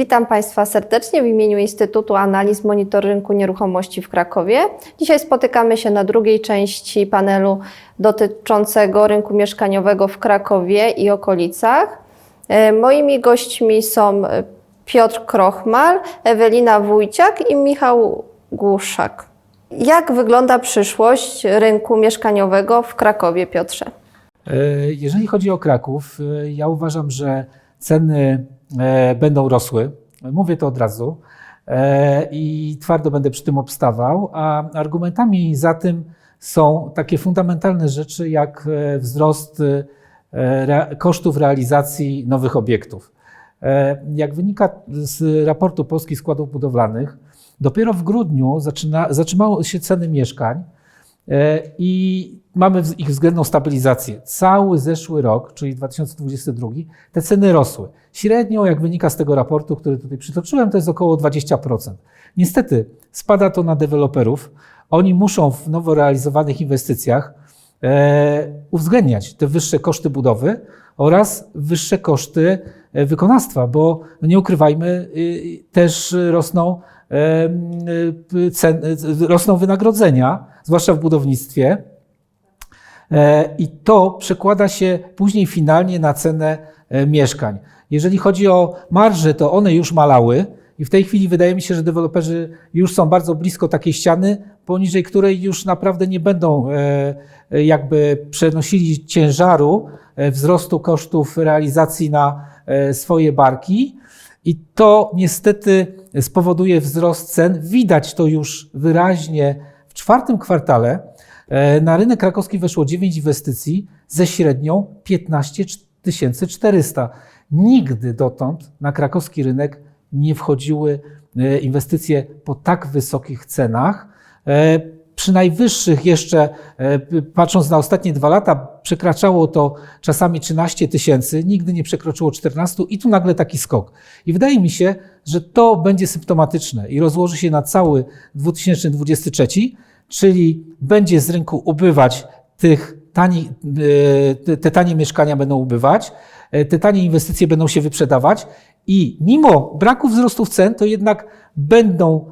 Witam Państwa serdecznie w imieniu Instytutu Analiz Monitoringu Nieruchomości w Krakowie. Dzisiaj spotykamy się na drugiej części panelu dotyczącego rynku mieszkaniowego w Krakowie i okolicach. E, Moimi gośćmi są Piotr Krochmal, Ewelina Wójciak i Michał Głuszak. Jak wygląda przyszłość rynku mieszkaniowego w Krakowie, Piotrze? E, Jeżeli chodzi o Kraków, e, ja uważam, że ceny będą rosły. Mówię to od razu e, i twardo będę przy tym obstawał, a argumentami za tym są takie fundamentalne rzeczy jak e, wzrost e, kosztów realizacji nowych obiektów. E, Jak wynika z raportu Polskich Składów Budowlanych, dopiero w grudniu zatrzymały się ceny mieszkań e, i mamy ich względną stabilizację. Cały zeszły rok, czyli 2022, te ceny rosły. Średnio, jak wynika z tego raportu, który tutaj przytoczyłem, to jest około 20%. Niestety spada to na deweloperów. Oni muszą w nowo realizowanych inwestycjach e, uwzględniać te wyższe koszty budowy oraz wyższe koszty e, wykonawstwa, bo nie ukrywajmy, y, też rosną, e, y, cen, y, rosną wynagrodzenia, zwłaszcza w budownictwie. E, I to przekłada się później finalnie na cenę e, mieszkań. Jeżeli chodzi o marże, to one już malały i w tej chwili wydaje mi się, że deweloperzy już są bardzo blisko takiej ściany, poniżej której już naprawdę nie będą e, jakby przenosili ciężaru wzrostu kosztów realizacji na swoje barki. I to niestety spowoduje wzrost cen. Widać to już wyraźnie w czwartym kwartale. E, Na rynek krakowski weszło 9 inwestycji ze średnią 15 400. Nigdy dotąd na krakowski rynek nie wchodziły e, inwestycje po tak wysokich cenach. Przy najwyższych jeszcze, e, patrząc na ostatnie dwa lata, przekraczało to czasami 13 tysięcy, nigdy nie przekroczyło 14 i tu nagle taki skok. I wydaje mi się, że to będzie symptomatyczne i rozłoży się na cały 2023, czyli będzie z rynku ubywać tych tani, e, te- tanie mieszkania będą ubywać, e, te tanie inwestycje będą się wyprzedawać i mimo braku wzrostów cen, to jednak będą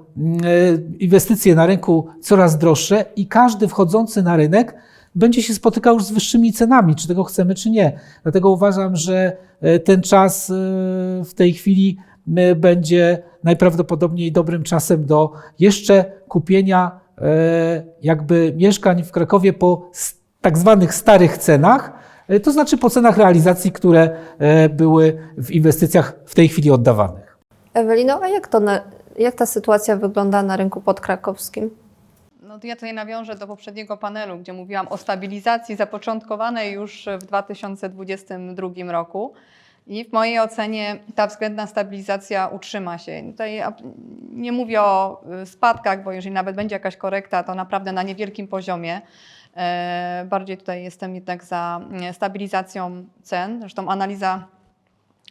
inwestycje na rynku coraz droższe i każdy wchodzący na rynek będzie się spotykał już z wyższymi cenami, czy tego chcemy, czy nie. Dlatego uważam, że e, ten czas e, w tej chwili e, będzie najprawdopodobniej dobrym czasem do jeszcze kupienia e, jakby mieszkań w Krakowie po tak zwanych starych cenach, e, to znaczy po cenach realizacji, które e, były w inwestycjach w tej chwili oddawanych. Ewelino, a jak, to jak ta sytuacja wygląda na rynku podkrakowskim? No ja tutaj nawiążę do poprzedniego panelu, gdzie mówiłam o stabilizacji zapoczątkowanej już w 2022 roku. I w mojej ocenie ta względna stabilizacja utrzyma się. Tutaj nie mówię o y, spadkach, bo jeżeli nawet będzie jakaś korekta, to naprawdę na niewielkim poziomie. E, Bardziej tutaj jestem jednak za mm, stabilizacją cen. Zresztą analiza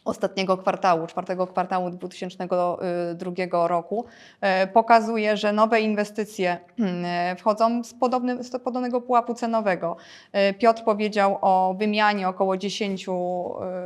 ostatniego kwartału, czwartego kwartału 2002 roku, e, pokazuje, że nowe inwestycje e, wchodzą z, podobny, z podobnego pułapu cenowego. E, Piotr powiedział o wymianie około 10 e,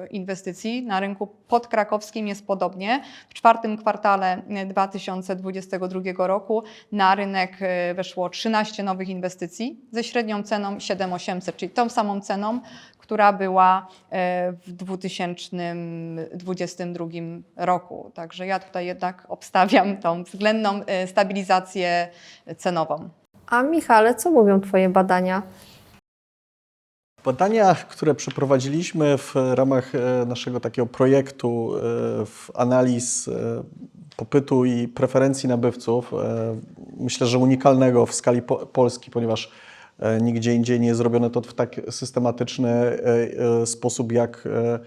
inwestycji. Na rynku podkrakowskim jest podobnie. W czwartym kwartale e, 2022 roku na rynek weszło 13 nowych inwestycji ze średnią ceną 7800, czyli tą samą ceną, która była e, w 2022 roku. Także ja tutaj jednak obstawiam tą względną e, stabilizację cenową. A Michale, co mówią Twoje badania? Badania, które przeprowadziliśmy w ramach e, naszego takiego projektu w analiz popytu i preferencji nabywców, myślę, że unikalnego w skali po Polski, ponieważ nigdzie indziej nie zrobiono to w tak systematyczny e, e, sposób jak e,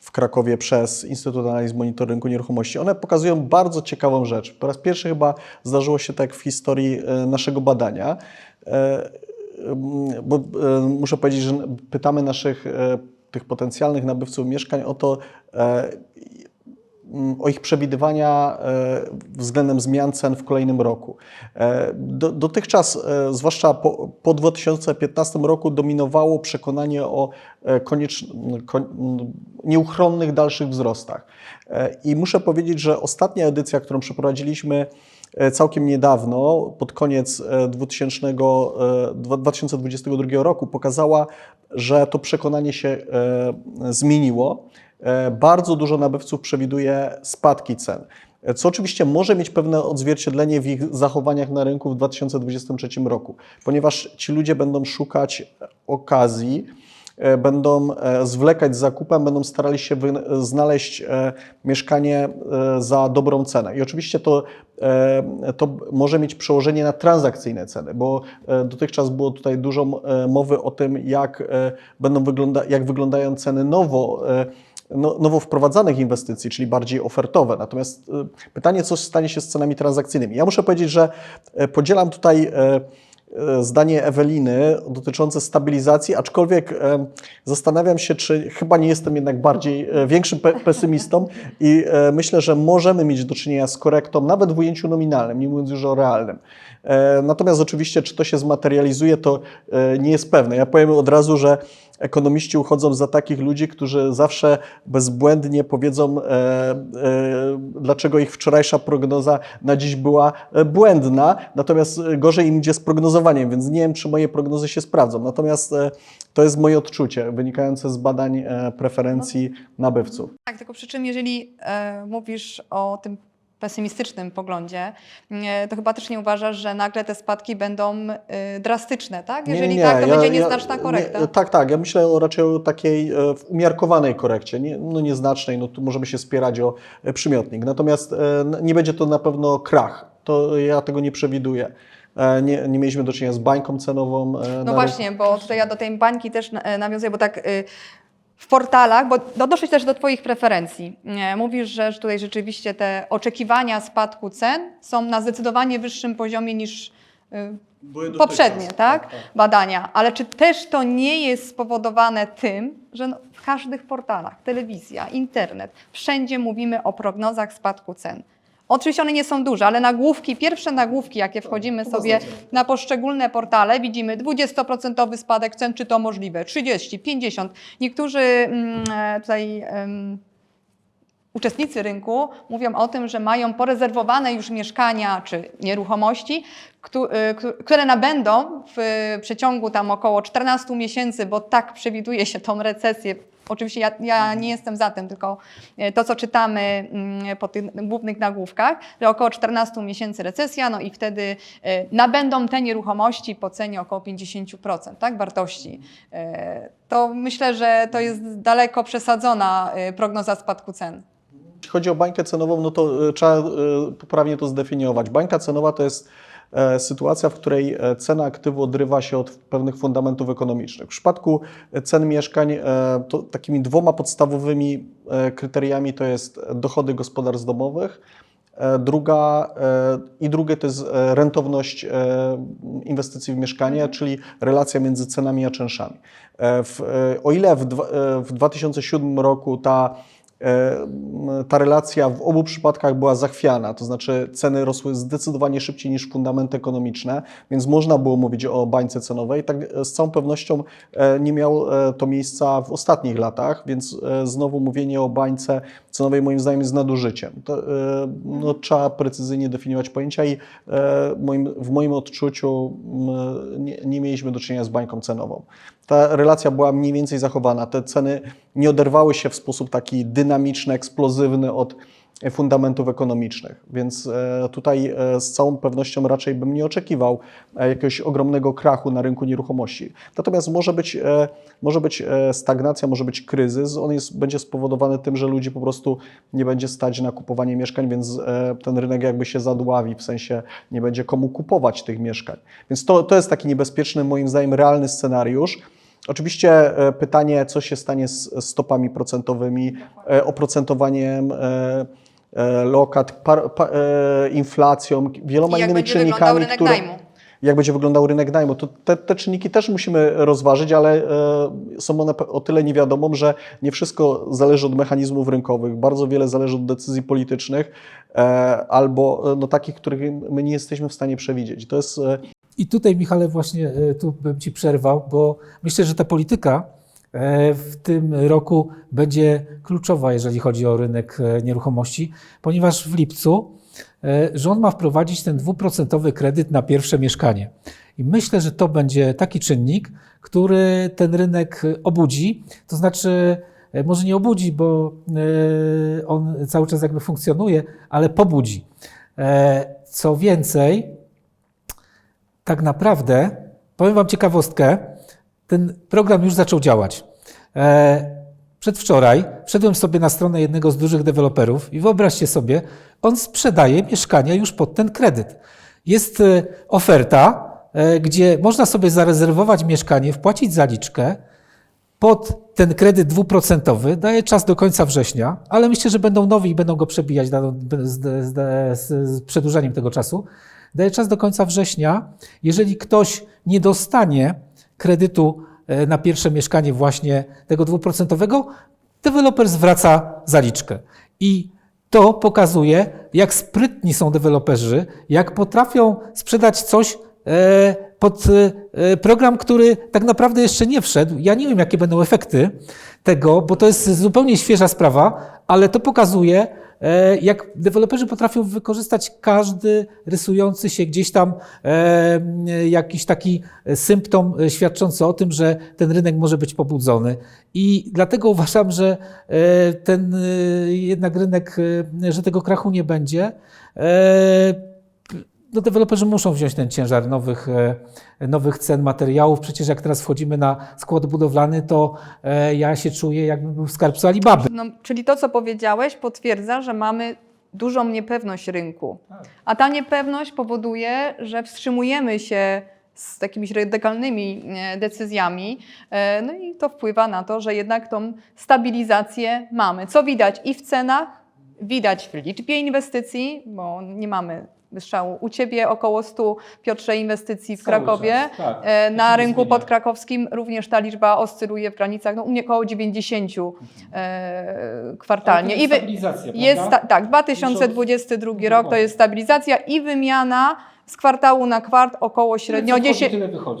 w Krakowie przez Instytut Analiz Monitoringu Nieruchomości. One pokazują bardzo ciekawą rzecz. Po raz pierwszy chyba zdarzyło się tak w historii e, naszego badania. E, bo e, muszę powiedzieć, że pytamy naszych e, tych potencjalnych nabywców mieszkań o to, e, o ich przewidywania e, względem zmian cen w kolejnym roku. E, Do, dotychczas, e, zwłaszcza po, po 2015 roku, dominowało przekonanie o koniecz, kon, nieuchronnych dalszych wzrostach. I muszę powiedzieć, że ostatnia edycja, którą przeprowadziliśmy całkiem niedawno, pod koniec e, 2000, e, dwa- 2022 roku, pokazała, że to przekonanie się zmieniło. E, Bardzo dużo nabywców przewiduje spadki cen, co oczywiście może mieć pewne odzwierciedlenie w ich zachowaniach na rynku w 2023 roku, ponieważ ci ludzie będą szukać okazji, e, będą e, zwlekać z zakupem, będą starali się znaleźć mieszkanie za dobrą cenę. I oczywiście to, to może mieć przełożenie na transakcyjne ceny, bo dotychczas było tutaj dużo mowy o tym, jak, będą wygląda, jak wyglądają ceny nowo no, nowo wprowadzanych inwestycji, czyli bardziej ofertowe. Natomiast e, pytanie, co stanie się z cenami transakcyjnymi. Ja muszę powiedzieć, że e, podzielam tutaj e, zdanie Eweliny dotyczące stabilizacji, aczkolwiek zastanawiam się, czy chyba nie jestem jednak bardziej większym pe pesymistą i myślę, że możemy mieć do czynienia z korektą nawet w ujęciu nominalnym, nie mówiąc już o realnym. Natomiast oczywiście, czy to się zmaterializuje, to nie jest pewne. Ja powiem od razu, że ekonomiści uchodzą za takich ludzi, którzy zawsze bezbłędnie powiedzą, e, e, dlaczego ich wczorajsza prognoza na dziś była e, błędna, natomiast e, gorzej im idzie z prognozowaniem, więc nie wiem, czy moje prognozy się sprawdzą. Natomiast e, to jest moje odczucie wynikające z badań e, preferencji nabywców. Tak, tylko przy czym jeżeli e, mówisz o tym pesymistycznym poglądzie, to chyba też nie uważasz, że nagle te spadki będą e, drastyczne, tak? Jeżeli tak, to będzie nieznaczna korekta. Nie, tak, tak. Ja myślę o raczej o takiej e, umiarkowanej korekcie, nie, no nieznacznej, no tu możemy się spierać o e, przymiotnik. Natomiast e, nie będzie to na pewno krach. To ja tego nie przewiduję. Nie, nie mieliśmy do czynienia z bańką cenową. No właśnie, bo tutaj ja do tej bańki też nawiązuję, bo tak y, w portalach, bo doszedł też do Twoich preferencji. Mówisz, że tutaj rzeczywiście te oczekiwania spadku cen są na zdecydowanie wyższym poziomie niż y, poprzednie tak? badania. Ale czy też to nie jest spowodowane tym, że no, w każdych portalach, telewizja, internet, wszędzie mówimy o prognozach spadku cen. Oczywiście one nie są duże, ale nagłówki, pierwsze nagłówki, jakie wchodzimy sobie na poszczególne portale, widzimy 20% spadek cen, czy to możliwe, 30, 50. Niektórzy mm, e, tutaj uczestnicy rynku mówią o tym, że mają porezerwowane już mieszkania czy nieruchomości, któ- które nabędą w przeciągu tam około 14 miesięcy, bo tak przewiduje się tą recesję. Oczywiście ja, ja nie jestem za tym, tylko e, to, co czytamy mm, po tych głównych nagłówkach, że około 14 miesięcy recesja, no i wtedy e, nabędą te nieruchomości po cenie około 50% tak, wartości. E, To myślę, że to jest daleko przesadzona prognoza spadku cen. Jeśli chodzi o bańkę cenową, no to trzeba poprawnie to zdefiniować. Bańka cenowa to jest sytuacja, w której e, cena aktywu odrywa się od pewnych fundamentów ekonomicznych. W przypadku e, cen mieszkań e, to takimi dwoma podstawowymi e, kryteriami to jest dochody gospodarstw domowych, E, Druga, e, I drugie to jest e, rentowność e, inwestycji w mieszkanie, czyli relacja między cenami a czynszami. E, W, e, o ile w, e, w 2007 roku ta e, ta relacja w obu przypadkach była zachwiana, to znaczy ceny rosły zdecydowanie szybciej niż fundamenty ekonomiczne, więc można było mówić o bańce cenowej. Tak e, z całą pewnością e, nie miało e, to miejsca w ostatnich latach, więc e, znowu mówienie o bańce cenowej moim zdaniem jest nadużyciem. To, e, no, trzeba precyzyjnie definiować pojęcia i e, w moim odczuciu nie, nie mieliśmy do czynienia z bańką cenową. Ta relacja była mniej więcej zachowana. Te ceny nie oderwały się w sposób taki dynamiczny, eksplozywny od fundamentów ekonomicznych. Więc e, tutaj e, z całą pewnością raczej bym nie oczekiwał e, jakiegoś ogromnego krachu na rynku nieruchomości. Natomiast może być, może być stagnacja, może być kryzys. On jest, będzie spowodowany tym, że ludzi po prostu nie będzie stać na kupowanie mieszkań, więc ten rynek jakby się zadławi, w sensie nie będzie komu kupować tych mieszkań. Więc to, to jest taki niebezpieczny, moim zdaniem, realny scenariusz. Oczywiście e, pytanie, co się stanie z stopami procentowymi, e, oprocentowaniem e, lokat, par, pa, e, inflacją, wieloma innymi będzie wyglądał czynnikami, rynek które, najmu. jak będzie wyglądał rynek najmu. To te, te czynniki też musimy rozważyć, ale e, są one o tyle niewiadomą, że nie wszystko zależy od mechanizmów rynkowych. Bardzo wiele zależy od decyzji politycznych e, albo no, takich, których my nie jesteśmy w stanie przewidzieć. To jest I tutaj, Michale, właśnie e, tu bym Ci przerwał, bo myślę, że ta polityka e, w tym roku będzie kluczowa, jeżeli chodzi o rynek e, nieruchomości, ponieważ w lipcu rząd ma wprowadzić ten dwuprocentowy kredyt na pierwsze mieszkanie. I myślę, że to będzie taki czynnik, który ten rynek obudzi, to znaczy może nie obudzi, bo on cały czas jakby funkcjonuje, ale pobudzi. Co więcej, tak naprawdę, powiem Wam ciekawostkę, ten program już zaczął działać. E, Przedwczoraj wszedłem sobie na stronę jednego z dużych deweloperów i wyobraźcie sobie, on sprzedaje mieszkania już pod ten kredyt. Jest e, oferta, e, gdzie można sobie zarezerwować mieszkanie, wpłacić zaliczkę, pod ten kredyt dwuprocentowy daje czas do końca września, ale myślę, że będą nowi i będą go przebijać z, z, z, z przedłużeniem tego czasu. Daje czas do końca września. Jeżeli ktoś nie dostanie kredytu e, na pierwsze mieszkanie właśnie tego dwuprocentowego, deweloper zwraca zaliczkę. I to pokazuje, jak sprytni są deweloperzy, jak potrafią sprzedać coś e, pod e, program, który tak naprawdę jeszcze nie wszedł. Ja nie wiem, jakie będą efekty tego, bo to jest zupełnie świeża sprawa, ale to pokazuje, jak deweloperzy potrafią wykorzystać każdy rysujący się gdzieś tam e, jakiś taki symptom e, świadczący o tym, że ten rynek może być pobudzony. I dlatego uważam, że e, ten e, jednak rynek, e, że tego krachu nie będzie. No deweloperzy muszą wziąć ten ciężar nowych, e, nowych cen materiałów. Przecież jak teraz wchodzimy na skład budowlany, to e, ja się czuję, jakbym był w skarbcu Alibaby. No, czyli to, co powiedziałeś, potwierdza, że mamy dużą niepewność rynku. A ta niepewność powoduje, że wstrzymujemy się z takimiś radykalnymi decyzjami, e, no i to wpływa na to, że jednak tą stabilizację mamy. Co widać i w cenach, widać w liczbie inwestycji, bo nie mamy U Ciebie około 100, Piotrze, inwestycji w Cały Krakowie. czas, tak. E, To Na rynku zmienia. podkrakowskim również ta liczba oscyluje w granicach, no u mnie około 90 e, kwartalnie. I wy, jest sta, tak, 2022 rok to jest stabilizacja i wymiana z kwartału na kwart około średnio 10,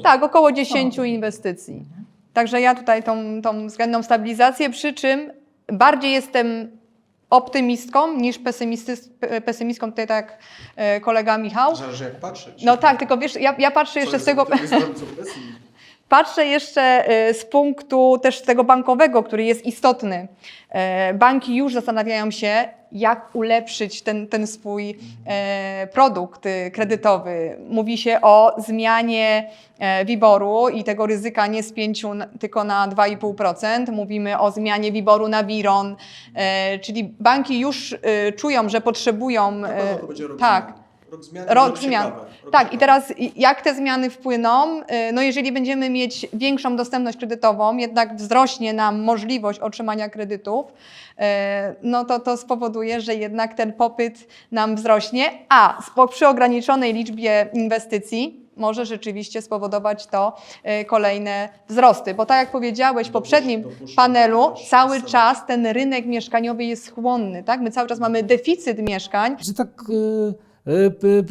tak, około 10 inwestycji. Także ja tutaj tą, tą względną stabilizację, przy czym bardziej jestem optymistką niż pesymistką, tutaj tak e, kolega Michał. Zależy jak patrzeć. No tak, tylko wiesz, ja, ja patrzę jeszcze z tego... Patrzę jeszcze e, z punktu też tego bankowego, który jest istotny. E, Banki już zastanawiają się, jak ulepszyć ten, ten swój e, produkt e, kredytowy. Mówi się o zmianie e, WIBOR-u i tego ryzyka nie z 5, n- tylko na 2,5%. Mówimy o zmianie WIBOR-u na WIRON, e, czyli banki już e, czują, że potrzebują... e, tak, Rok zmian. Rok zmian. Tak, i teraz jak te zmiany wpłyną? Y, No jeżeli będziemy mieć większą dostępność kredytową, jednak wzrośnie nam możliwość otrzymania kredytów, y, no to to spowoduje, że jednak ten popyt nam wzrośnie, a przy ograniczonej liczbie inwestycji może rzeczywiście spowodować to y, kolejne wzrosty. Bo tak jak powiedziałeś w poprzednim panelu, cały czas ten rynek mieszkaniowy jest chłonny. Tak? My cały czas mamy deficyt mieszkań, Że tak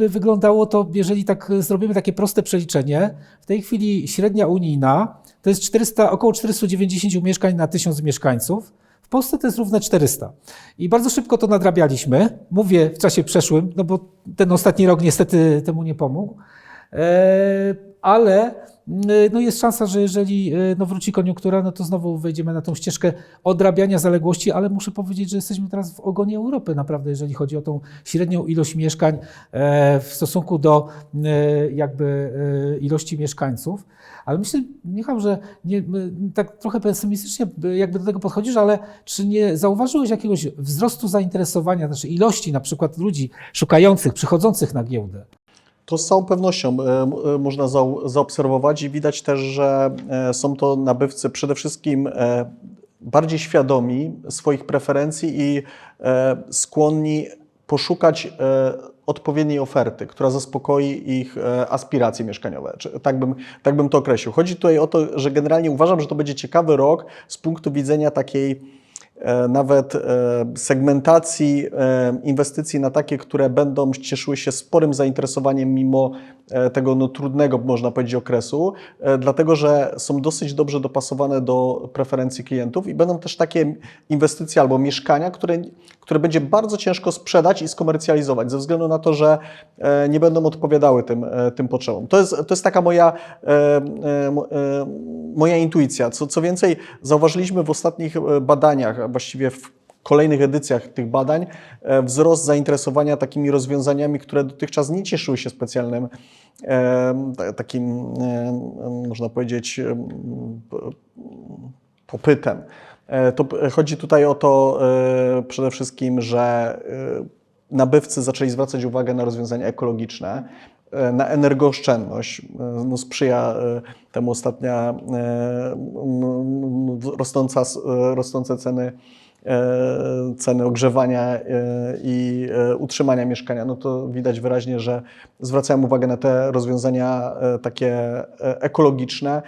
wyglądało to, jeżeli tak zrobimy takie proste przeliczenie, w tej chwili średnia unijna to jest 400, około 490 mieszkań na 1000 mieszkańców. W Polsce to jest równe 400. I bardzo szybko to nadrabialiśmy. Mówię w czasie przeszłym, no bo ten ostatni rok niestety temu nie pomógł. E, ale no jest szansa, że jeżeli e, no wróci koniunktura, no to znowu wejdziemy na tą ścieżkę odrabiania zaległości, ale muszę powiedzieć, że jesteśmy teraz w ogonie Europy naprawdę, jeżeli chodzi o tą średnią ilość mieszkań e, w stosunku do e, jakby e, ilości mieszkańców. Ale myślę, Michał, że nie, tak trochę pesymistycznie by- jakby do tego podchodzisz, ale czy nie zauważyłeś jakiegoś wzrostu zainteresowania, znaczy ilości na przykład ludzi szukających, przychodzących na giełdę? To z całą pewnością e, e, można zaobserwować i widać też, że e, są to nabywcy przede wszystkim bardziej świadomi swoich preferencji i skłonni poszukać odpowiedniej oferty, która zaspokoi ich aspiracje mieszkaniowe. Tak, bym, tak bym to określił. Chodzi tutaj o to, że generalnie uważam, że to będzie ciekawy rok z punktu widzenia takiej nawet e, segmentacji e, inwestycji na takie, które będą cieszyły się sporym zainteresowaniem mimo e, tego no, trudnego, można powiedzieć, okresu, e, dlatego że są dosyć dobrze dopasowane do preferencji klientów i będą też takie inwestycje albo mieszkania, które, które będzie bardzo ciężko sprzedać i skomercjalizować ze względu na to, że e, nie będą odpowiadały tym, e, tym potrzebom. To jest, to jest taka moja, e, mo- moja intuicja. Co, co więcej, zauważyliśmy w ostatnich badaniach, a właściwie w kolejnych edycjach tych badań, wzrost zainteresowania takimi rozwiązaniami, które dotychczas nie cieszyły się specjalnym ta- takim, można powiedzieć, popytem. E, To chodzi tutaj o to e, przede wszystkim, że e, nabywcy zaczęli zwracać uwagę na rozwiązania ekologiczne, na energooszczędność. No, sprzyja temu ostatnia rosnąca, rosnące ceny ceny ogrzewania i utrzymania mieszkania, no to widać wyraźnie, że zwracają uwagę na te rozwiązania takie ekologiczne.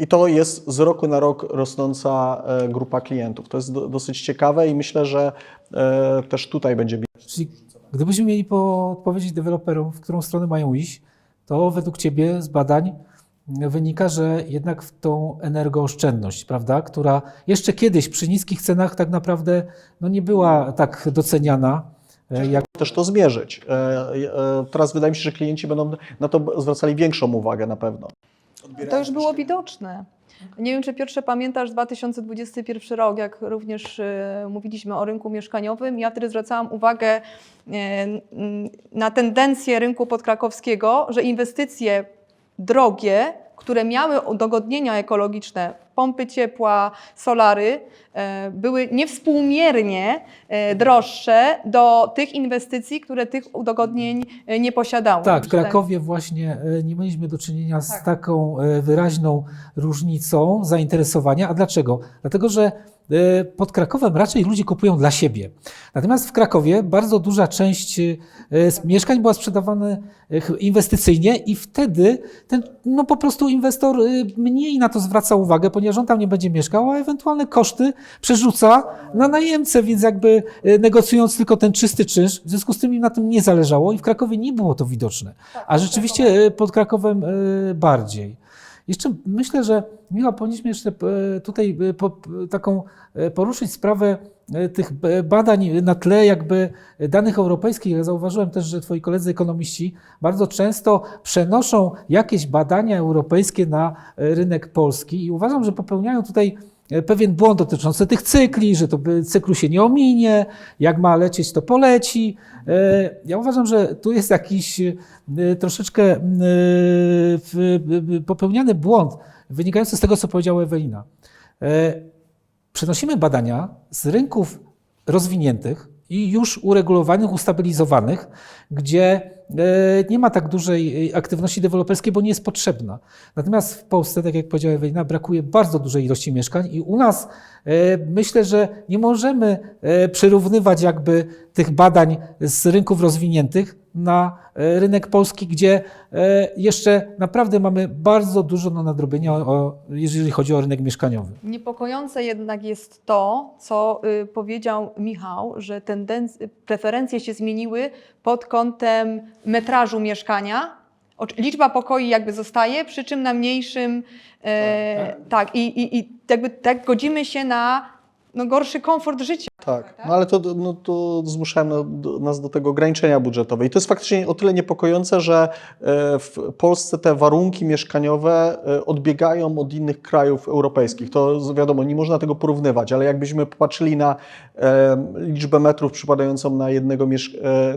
I to jest z roku na rok rosnąca e, grupa klientów. To jest do, dosyć ciekawe i myślę, że e, też tutaj będzie. Czyli gdybyśmy mieli powiedzieć deweloperom, w którą stronę mają iść, to według Ciebie z badań wynika, że jednak w tą energooszczędność, prawda, która jeszcze kiedyś przy niskich cenach tak naprawdę no, nie była tak doceniana, e, jak też to zmierzyć. Teraz wydaje mi się, że klienci będą na to zwracali większą uwagę na pewno. To już było widoczne. Nie wiem, czy Piotrze pamiętasz 2021 rok, jak również e, mówiliśmy o rynku mieszkaniowym. Ja wtedy zwracałam uwagę n- na tendencję rynku podkrakowskiego, że inwestycje drogie, które miały udogodnienia ekologiczne, pompy ciepła, solary, e, były niewspółmiernie e, droższe do tych inwestycji, które tych udogodnień e, nie posiadały. Tak, w Krakowie właśnie nie mieliśmy do czynienia z Tak. taką wyraźną różnicą zainteresowania. A dlaczego? Dlatego, że pod Krakowem raczej ludzie kupują dla siebie. Natomiast w Krakowie bardzo duża część z mieszkań była sprzedawana ch- inwestycyjnie i wtedy ten no po prostu inwestor mniej na to zwraca uwagę, ponieważ on tam nie będzie mieszkał, a ewentualne koszty przerzuca na najemcę, więc jakby negocjując tylko ten czysty czynsz, w związku z tym im na tym nie zależało i w Krakowie nie było to widoczne. A rzeczywiście pod Krakowem bardziej. Jeszcze myślę, że Michał, powinniśmy jeszcze e, tutaj e, po, taką e, poruszyć sprawę tych badań na tle jakby danych europejskich. Ja zauważyłem też, że twoi koledzy ekonomiści bardzo często przenoszą jakieś badania europejskie na rynek polski i uważam, że popełniają tutaj pewien błąd dotyczący tych cykli, że to by- cyklu się nie ominie, jak ma lecieć, to poleci. E, Ja uważam, że tu jest jakiś e, troszeczkę e, popełniany błąd wynikający z tego, co powiedziała Ewelina. E, Przenosimy badania z rynków rozwiniętych i już uregulowanych, ustabilizowanych, gdzie e, nie ma tak dużej e, aktywności deweloperskiej, bo nie jest potrzebna. Natomiast w Polsce, tak jak powiedziała Ewelina, brakuje bardzo dużej ilości mieszkań i u nas e, myślę, że nie możemy przyrównywać jakby tych badań z rynków rozwiniętych na e, rynek polski, gdzie e, jeszcze naprawdę mamy bardzo dużo do nadrobienia, jeżeli chodzi o rynek mieszkaniowy. Niepokojące jednak jest to, co y, powiedział Michał, że tendenc- preferencje się zmieniły pod kątem metrażu mieszkania. Liczba pokoi jakby zostaje, przy czym na mniejszym. E, tak, i, i, i jakby tak godzimy się na no, gorszy komfort życia. Tak, no ale to, no, to do- nas do tego ograniczenia budżetowe. I to jest faktycznie o tyle niepokojące, że e, w Polsce te warunki mieszkaniowe e, odbiegają od innych krajów europejskich. To wiadomo, nie można tego porównywać, ale jakbyśmy popatrzyli na e, liczbę metrów przypadającą na, jednego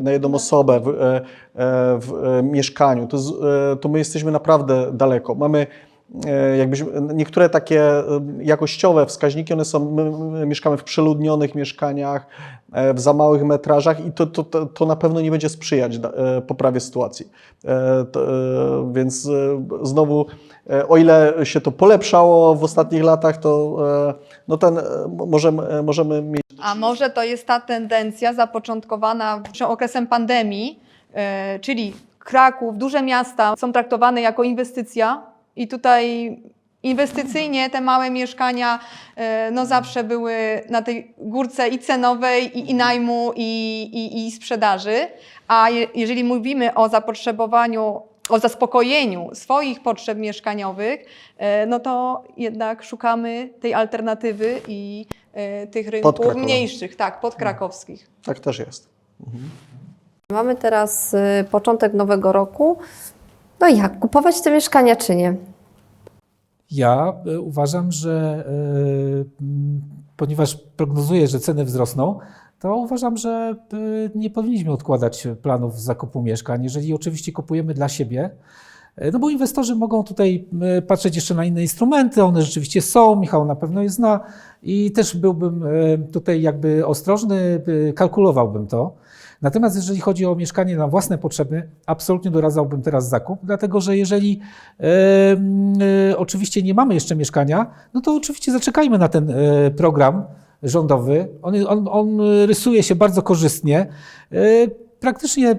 na jedną osobę w, w mieszkaniu, to, to my jesteśmy naprawdę daleko. Mamy e, jakbyśmy, niektóre takie e, jakościowe wskaźniki, one są, my, my mieszkamy w przeludnionych mieszkaniach, e, w za małych metrażach i to, to, to, na pewno nie będzie sprzyjać poprawie sytuacji. Więc znowu, o ile się to polepszało w ostatnich latach, to no ten, możemy, możemy mieć A może to jest ta tendencja zapoczątkowana okresem pandemii, czyli Kraków, duże miasta są traktowane jako inwestycja i tutaj inwestycyjnie te małe mieszkania e, no zawsze były na tej górce i cenowej, i, i najmu, i, i, i sprzedaży. A je, jeżeli mówimy o zapotrzebowaniu, o zaspokojeniu swoich potrzeb mieszkaniowych, e, no to jednak szukamy tej alternatywy i e, tych rynków mniejszych, tak, podkrakowskich. Tak też jest. Mamy teraz y, początek nowego roku. No jak, kupować te mieszkania czy nie? Ja e, uważam, że e, ponieważ prognozuję, że ceny wzrosną, to uważam, że e, nie powinniśmy odkładać planów zakupu mieszkań. Jeżeli oczywiście kupujemy dla siebie, no bo inwestorzy mogą tutaj patrzeć jeszcze na inne instrumenty, one rzeczywiście są, Michał na pewno je zna i też byłbym tutaj jakby ostrożny, kalkulowałbym to. Natomiast jeżeli chodzi o mieszkanie na własne potrzeby, absolutnie doradzałbym teraz zakup, dlatego że jeżeli e, e, oczywiście nie mamy jeszcze mieszkania, no to oczywiście zaczekajmy na ten e, program rządowy. On, on, on rysuje się bardzo korzystnie. E, Praktycznie e,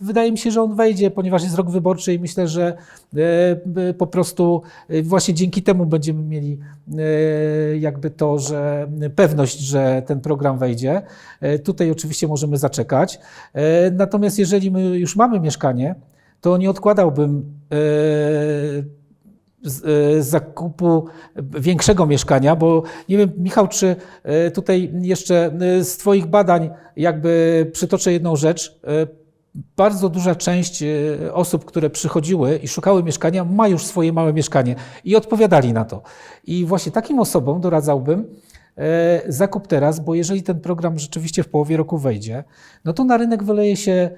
wydaje mi się, że on wejdzie, ponieważ jest rok wyborczy i myślę, że e, e, po prostu właśnie dzięki temu będziemy mieli jakby to, że pewność, że ten program wejdzie. Tutaj oczywiście możemy zaczekać. Natomiast jeżeli my już mamy mieszkanie, to nie odkładałbym z- e, zakupu większego mieszkania, bo nie wiem, Michał, czy e, tutaj jeszcze e, z Twoich badań jakby przytoczę jedną rzecz. Bardzo duża część osób, które przychodziły i szukały mieszkania, ma już swoje małe mieszkanie i odpowiadali na to. I właśnie takim osobom doradzałbym zakup teraz, bo jeżeli ten program rzeczywiście w połowie roku wejdzie, no to na rynek wyleje się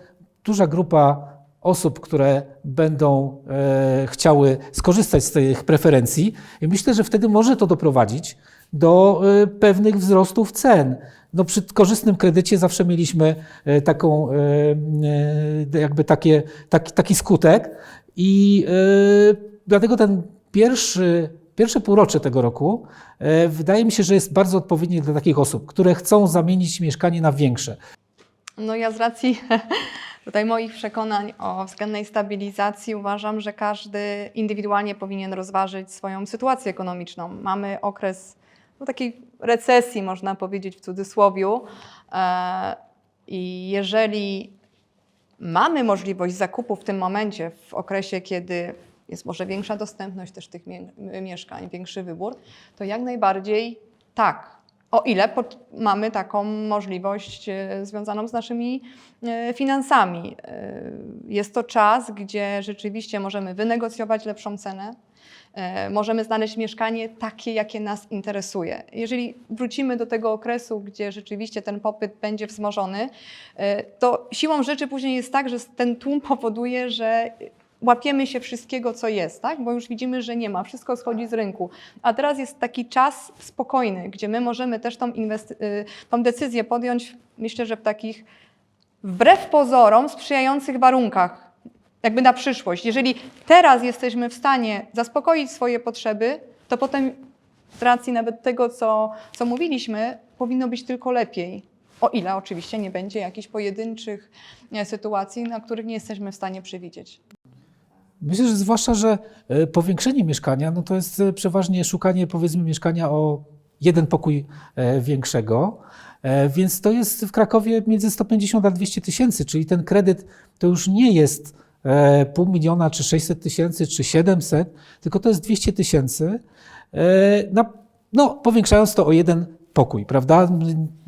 duża grupa osób, które będą e, chciały skorzystać z tych preferencji i myślę, że wtedy może to doprowadzić do e, pewnych wzrostów cen. No przy korzystnym kredycie zawsze mieliśmy e, taką, jakby takie, taki, taki skutek i dlatego ten pierwszy, pierwsze półrocze tego roku wydaje mi się, że jest bardzo odpowiednie dla takich osób, które chcą zamienić mieszkanie na większe. No ja z racji tutaj moich przekonań o względnej stabilizacji uważam, że każdy indywidualnie powinien rozważyć swoją sytuację ekonomiczną. Mamy okres no, takiej recesji, można powiedzieć w cudzysłowiu. E, I jeżeli mamy możliwość zakupu w tym momencie, w okresie, kiedy jest może większa dostępność też tych mie- mieszkań, większy wybór, to jak najbardziej tak. O ile mamy taką możliwość e, związaną z naszymi e, finansami. E, Jest to czas, gdzie rzeczywiście możemy wynegocjować lepszą cenę, możemy znaleźć mieszkanie takie, jakie nas interesuje. Jeżeli wrócimy do tego okresu, gdzie rzeczywiście ten popyt będzie wzmożony, to siłą rzeczy później jest tak, że ten tłum powoduje, że łapiemy się wszystkiego, co jest, tak? bo już widzimy, że nie ma, wszystko schodzi z rynku. A teraz jest taki czas spokojny, gdzie my możemy też tą, y, tą decyzję podjąć, myślę, że w takich wbrew pozorom sprzyjających warunkach, jakby na przyszłość. Jeżeli teraz jesteśmy w stanie zaspokoić swoje potrzeby, to potem z racji nawet tego, co, co mówiliśmy, powinno być tylko lepiej. O ile oczywiście nie będzie jakichś pojedynczych sytuacji, na których nie jesteśmy w stanie przewidzieć. Myślę, że zwłaszcza, że e, powiększenie mieszkania, no to jest e, przeważnie szukanie powiedzmy mieszkania o jeden pokój e, większego, więc to jest w Krakowie między 150 a 200 tysięcy, czyli ten kredyt to już nie jest pół miliona, czy 600 tysięcy, czy 700, tylko to jest 200 tysięcy, no powiększając to o jeden pokój, prawda?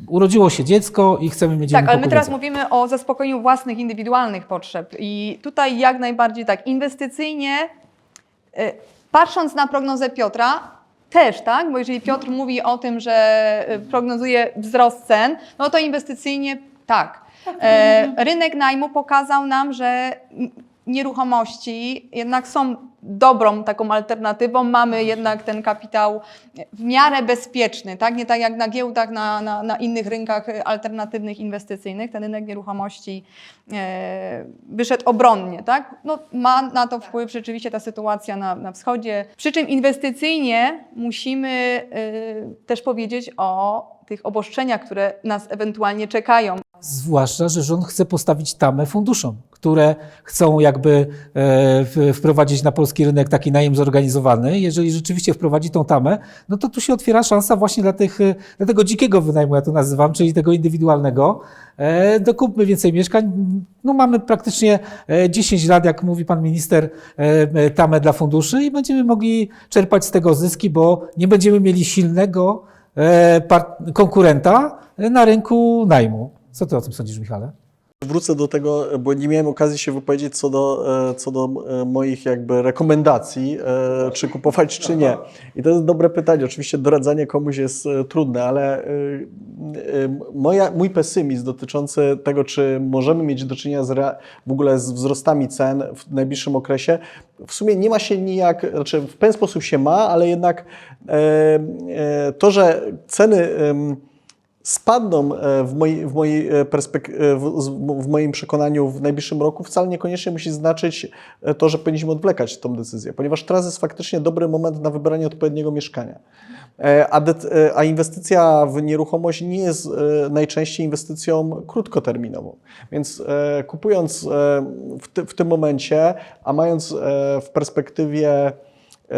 Urodziło się dziecko i chcemy mieć Tak, ale my teraz mówimy o zaspokojeniu własnych, indywidualnych potrzeb. I tutaj jak najbardziej tak, inwestycyjnie, y, patrząc na prognozę Piotra, też, tak? Bo jeżeli Piotr mówi o tym, że y, prognozuje wzrost cen, no to inwestycyjnie tak. E, rynek najmu pokazał nam, że nieruchomości jednak są dobrą taką alternatywą. Mamy jednak ten kapitał w miarę bezpieczny, tak? Nie tak jak na giełdach, na, na, na innych rynkach alternatywnych inwestycyjnych. Ten rynek nieruchomości e, wyszedł obronnie, tak? No, ma na to wpływ rzeczywiście ta sytuacja na, na wschodzie. Przy czym inwestycyjnie musimy e, też powiedzieć o tych obostrzeniach, które nas ewentualnie czekają. Zwłaszcza, że rząd chce postawić tamę funduszom, które chcą jakby e, wprowadzić na polski rynek taki najem zorganizowany. Jeżeli rzeczywiście wprowadzi tą tamę, no to tu się otwiera szansa właśnie dla, tych, e, dla tego dzikiego wynajmu, ja to nazywam, czyli tego indywidualnego. E, Dokupmy więcej mieszkań. No mamy praktycznie e, 10 lat, jak mówi pan minister, e, e, tamę dla funduszy i będziemy mogli czerpać z tego zyski, bo nie będziemy mieli silnego e, konkurenta na rynku najmu. Co ty o tym sądzisz, Michale? Wrócę do tego, bo nie miałem okazji się wypowiedzieć co do, e, co do e, moich jakby rekomendacji, e, czy kupować, czy nie. I to jest dobre pytanie. Oczywiście doradzanie komuś jest trudne, ale moja, mój pesymizm dotyczący tego, czy możemy mieć do czynienia z w ogóle z wzrostami cen w najbliższym okresie, w sumie nie ma się nijak, znaczy w pewien sposób się ma, ale jednak to, że ceny spadną e, w mojej, w, e, e, w, w moim przekonaniu w najbliższym roku, wcale niekoniecznie musi znaczyć to, że powinniśmy odwlekać tą decyzję, ponieważ teraz jest faktycznie dobry moment na wybranie odpowiedniego mieszkania. A, a inwestycja w nieruchomość nie jest najczęściej inwestycją krótkoterminową. Więc kupując w, ty, w tym momencie, a mając w perspektywie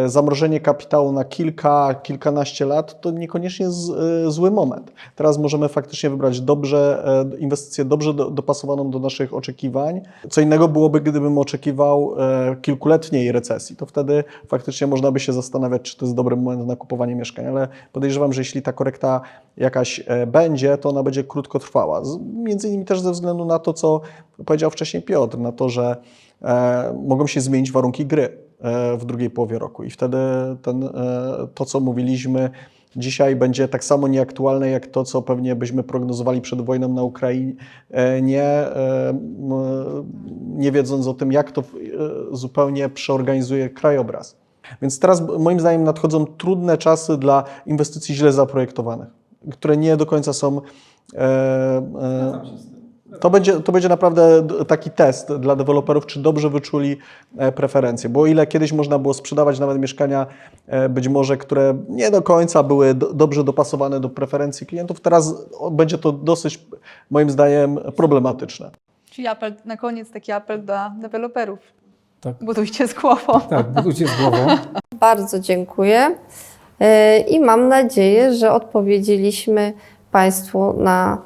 zamrożenie kapitału na kilka, kilkanaście lat, to niekoniecznie jest e, zły moment. Teraz możemy faktycznie wybrać dobrze, e, inwestycję dobrze do, dopasowaną do naszych oczekiwań. Co innego byłoby, gdybym oczekiwał e, kilkuletniej recesji. To wtedy faktycznie można by się zastanawiać, czy to jest dobry moment na kupowanie mieszkań, ale podejrzewam, że jeśli ta korekta jakaś e, będzie, to ona będzie krótkotrwała. Z- Między innymi też ze względu na to, co powiedział wcześniej Piotr, na to, że e, mogą się zmienić warunki gry e, w drugiej połowie roku i wtedy ten, e, to, co mówiliśmy dzisiaj, będzie tak samo nieaktualne, jak to, co pewnie byśmy prognozowali przed wojną na Ukrainie, e, nie wiedząc o tym, jak to e, zupełnie przeorganizuje krajobraz. Więc teraz moim zdaniem nadchodzą trudne czasy dla inwestycji źle zaprojektowanych, które nie do końca są. E, e, to będzie, to będzie naprawdę taki test dla deweloperów, czy dobrze wyczuli e, preferencje. Bo o ile kiedyś można było sprzedawać nawet mieszkania, e, być może, które nie do końca były do, dobrze dopasowane do preferencji klientów, teraz będzie to dosyć, moim zdaniem, problematyczne. Czyli apel, na koniec taki apel dla deweloperów. Tak. Budujcie z głową. Tak, budujcie z głową. Bardzo dziękuję Yy, i mam nadzieję, że odpowiedzieliśmy Państwu na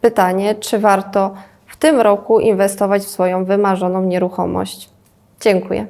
pytanie, czy warto w tym roku inwestować w swoją wymarzoną nieruchomość. Dziękuję.